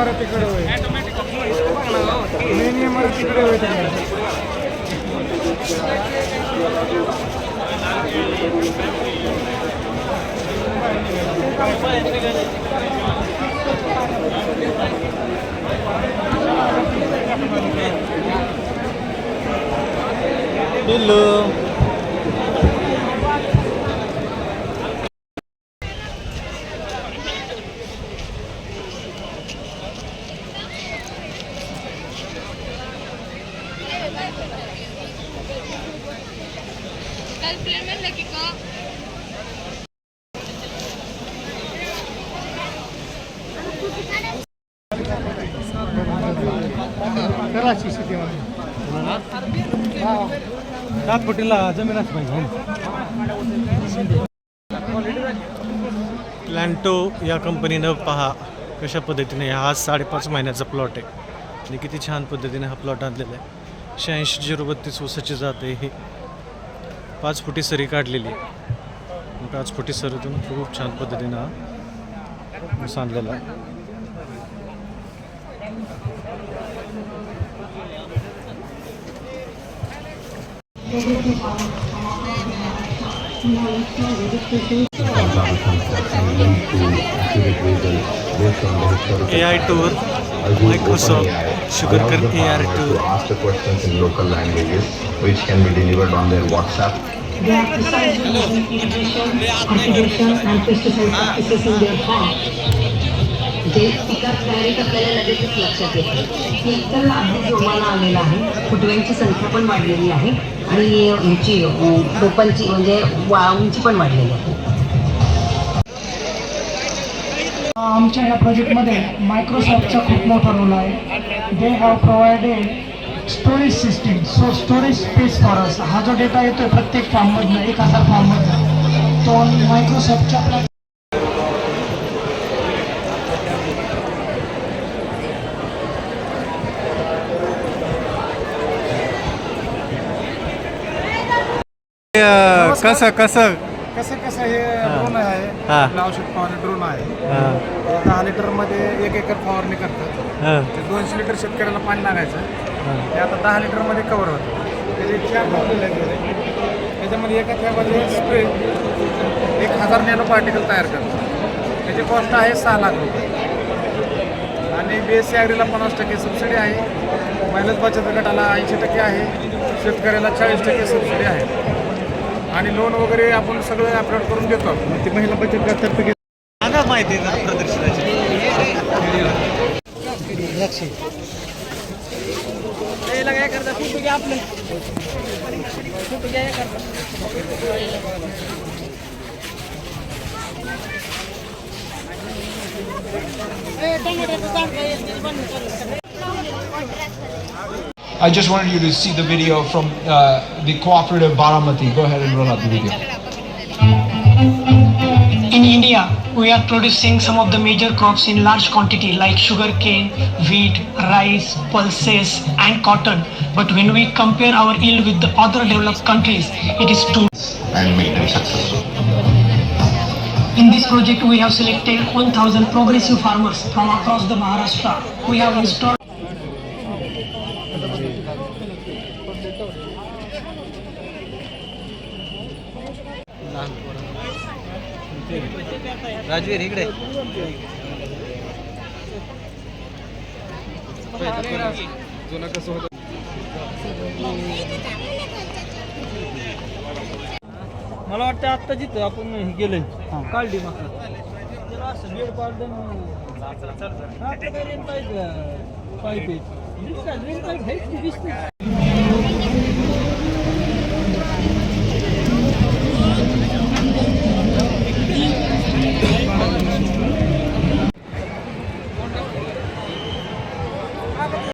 इमारतीकडे होय. मेन इमारतीकडे होय तिकडे कराची सात फुटीला जमीन पाहिजे प्लॅन्टो या कंपनीनं पहा कशा पद्धतीने हा साडेपाच महिन्याचा प्लॉट आहे. आणि किती छान पद्धतीने हा प्लॉट आणलेला आहे. शहाऐंशी झिरो बत्तीस ऊसाची जात आहे ही. पाच फुटी सरी काढलेली. आहे पाच फुटी सरीतून खूप छान पद्धतीनं हा ऊस आणलेला. आहे ए आय टूर. कर A R to tour ask the questions in local languages, which can be delivered on their WhatsApp. They have precise irrigation, cultivation and pesticide practices in their farm. जे पिकात डायरेक्ट आपल्याला लगेचच लक्षात येतं की एकतर अगदी जोमानं आलेला आहे फुटव्यांची संख्या पण वाढलेली आहे आणि ह्याची अं, रोपांची म्हणजे वा उंची पण वाढलेली आहे आमच्या या प्रोजेक्टमध्ये मायक्रोसॉफ्टचा खूप मोठा रोल आहे. They have provided storage system so storage space for us हा जो डेटा येतोय प्रत्येक फॉर्ममधनं एक हजार फॉर्ममधनं तो मायक्रोसॉफ्टच्या प्लॅट कसं कसं? कसं कसं हे ड्रोन आहे हा. आपलं औषध फवारणी ड्रोन आहे. हां. हे दहा लिटरमध्ये एक एकर फवारणी करतात. हां. ते दोनशे लिटर शेतकऱ्याला पाणी लागायचं. हां. ते आता दहा होतं. त्याचे चार लावलेले आहेत त्याच्यामध्ये एका त्यामध्ये स्प्रे एक हजार नॅनो पार्टिकल तयार करतात. त्याची कॉस्ट आहे सहा लाख रुपये. आणि बी एस सी ॲग्रीला पन्नास टक्के सबसिडी आहे. महिलाच बचत गटाला ऐंशी टक्के आहे. शेतकऱ्याला चाळीस टक्के सबसिडी आहे. आणि लोन वगैरे आपण सगळं अपलोड करून देतो ती महिला बचत गटातर्फे घेतो सांगा माहिती ना प्रदर्शनाची I just wanted you to see the video from uh, the cooperative Baramati. Go ahead and roll out the video. In India, we are producing some of the major crops in large quantity like sugarcane, wheat, rice, pulses and cotton. But when we compare our yield with the other developed countries, it is too. and make them successful. In this project, we have selected 1,000 progressive farmers from across the Maharashtra. We have installed Rajveer इकडे. मला वाटतं आत्ता जिथं आपण हे. गेलोय काढली माका त्याला असं बेड पाडलं आपलं काही रेन पाईप पाईप आहे. Rain pipe rain